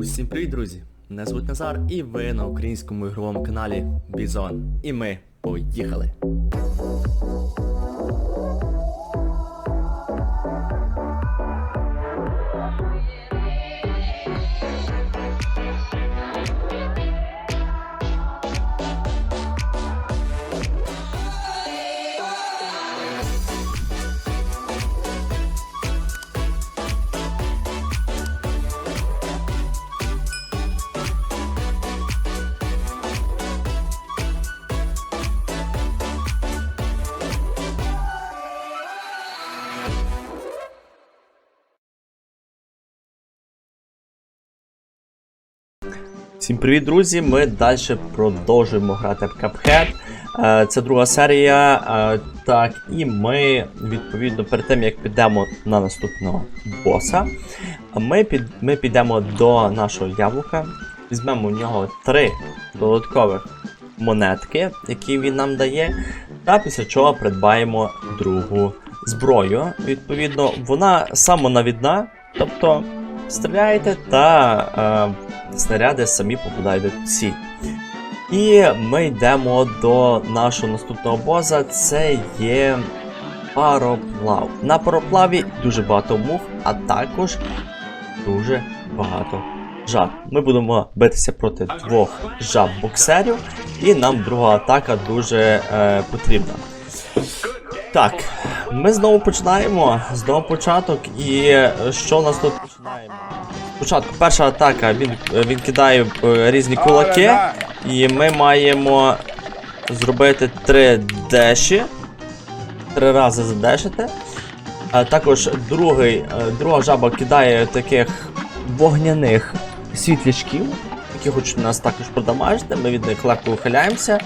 Усім привіт, друзі! Мене звуть Назар, і ви на українському ігровому каналі Бізон. І ми поїхали! Всім привіт, друзі! Ми далі продовжуємо грати в Cuphead. Е, Це друга серія. е, Так, і ми, відповідно, перед тим як підемо на наступного боса, ми, під, ми підемо до нашого яблука, візьмемо у нього три додаткових монетки, які він нам дає, та після чого придбаємо другу зброю. Відповідно, вона самонавідна, тобто стріляєте та е, снаряди самі попадають ціль. І ми йдемо до нашого наступного боза. Це є пароплав. На пароплаві дуже багато мух, а також дуже багато жаб. Ми будемо битися проти двох жаб-боксерів, і нам друга атака дуже е, потрібна. Так, ми знову починаємо. Знову початок. І е, що у нас тут починаємо? Спочатку перша атака, він, е, він кидає е, різні кулаки, і ми маємо зробити три деші. Три рази задешити. А також другий, е, друга жаба кидає таких вогняних світлячків, які хочуть нас також продамажити. Ми від них легко ухиляємося.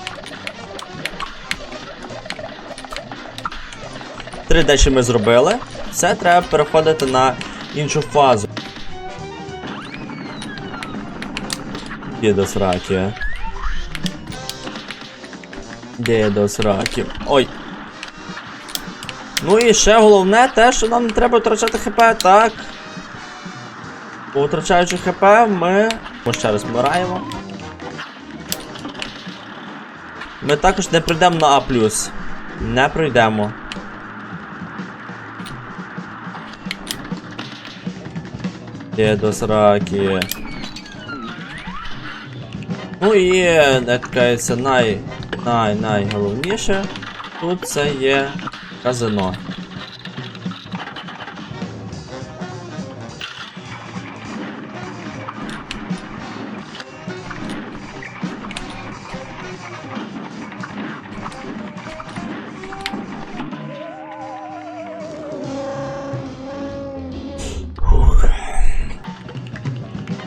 Три деші ми зробили. Все, треба переходити на іншу фазу. Де сраки. Де сраки. Ой. Ну і ще головне те, що нам не треба втрачати хп, так. Бо хп, ми. Ми ще раз вмираємо. Ми також не прийдемо на А. Не пройдемо. Де до сраки. Ну і як кажеться, най, най, найголовніше тут це є казино.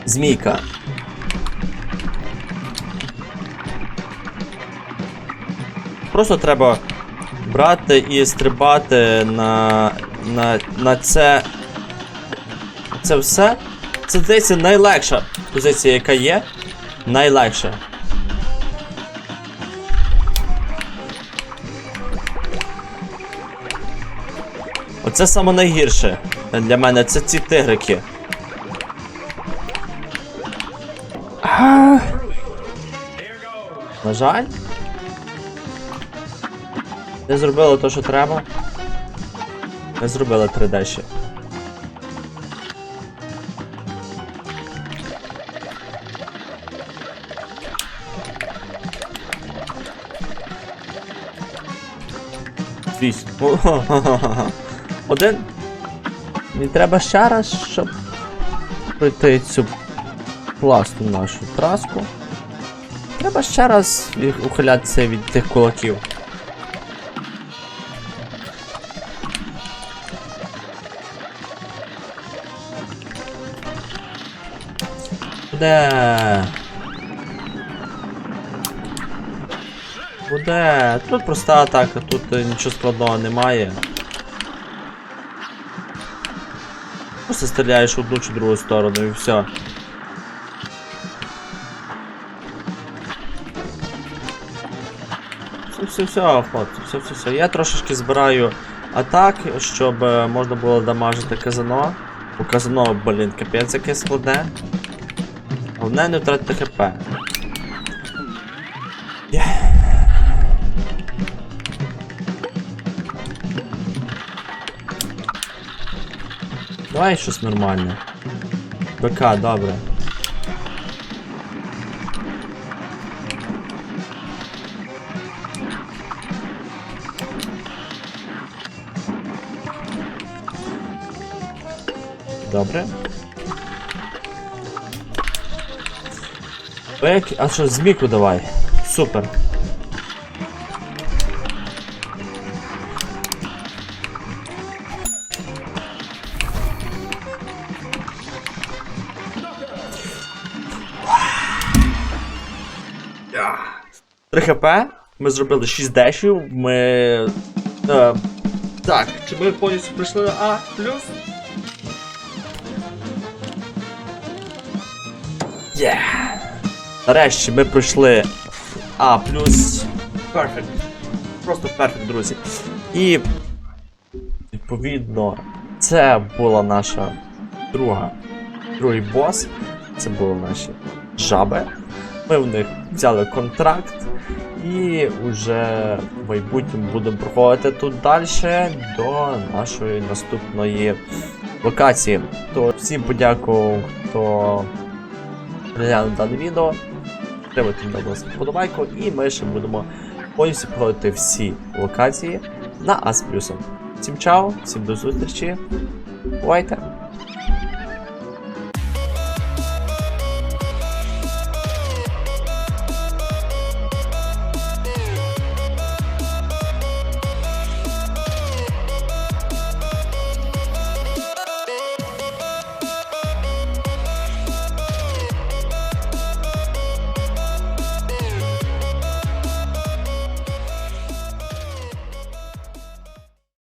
Змійка. Просто треба брати і стрибати на, на, на це. Це все. Це здається найлегша позиція, яка є. Найлегша. Оце саме найгірше для мене це ці тигрики. На жаль. Не зробили те, що треба. Не зробили 3D ще. Один. Мені треба ще раз, щоб пройти цю пласту нашу траску. Треба ще раз ухилятися від тих кулаків. Буде. Буде. Тут проста атака, тут е, нічого складного немає. Просто стріляєш в одну чи другу сторону і все. Все, все, все, хлопці, все, все, все. Я трошечки збираю атак, щоб е, можна було дамажити казано. Бо казано, блін, капець яке складне. Головне не втратити хп. Давай щось нормальне. БК, добре. Добре. Бек, а що, зміку давай. Супер. Три хп. Ми зробили 6 дешів. Ми. Е, так, чи ми повністю пройшли на А плюс? Є! Нарешті ми пройшли А. Перфект. Просто перфект, друзі. І відповідно, це була наша друга. Другий бос. Це були наші жаби. Ми в них взяли контракт. І вже в майбутньому будемо проходити тут далі до нашої наступної локації. То всім подякував, хто переглянув дане відео. Тримайте будь ласка, вподобайку, і ми ще будемо повністю проходити всі локації на А з плюсом. Всім чао, всім до зустрічі. Бувайте!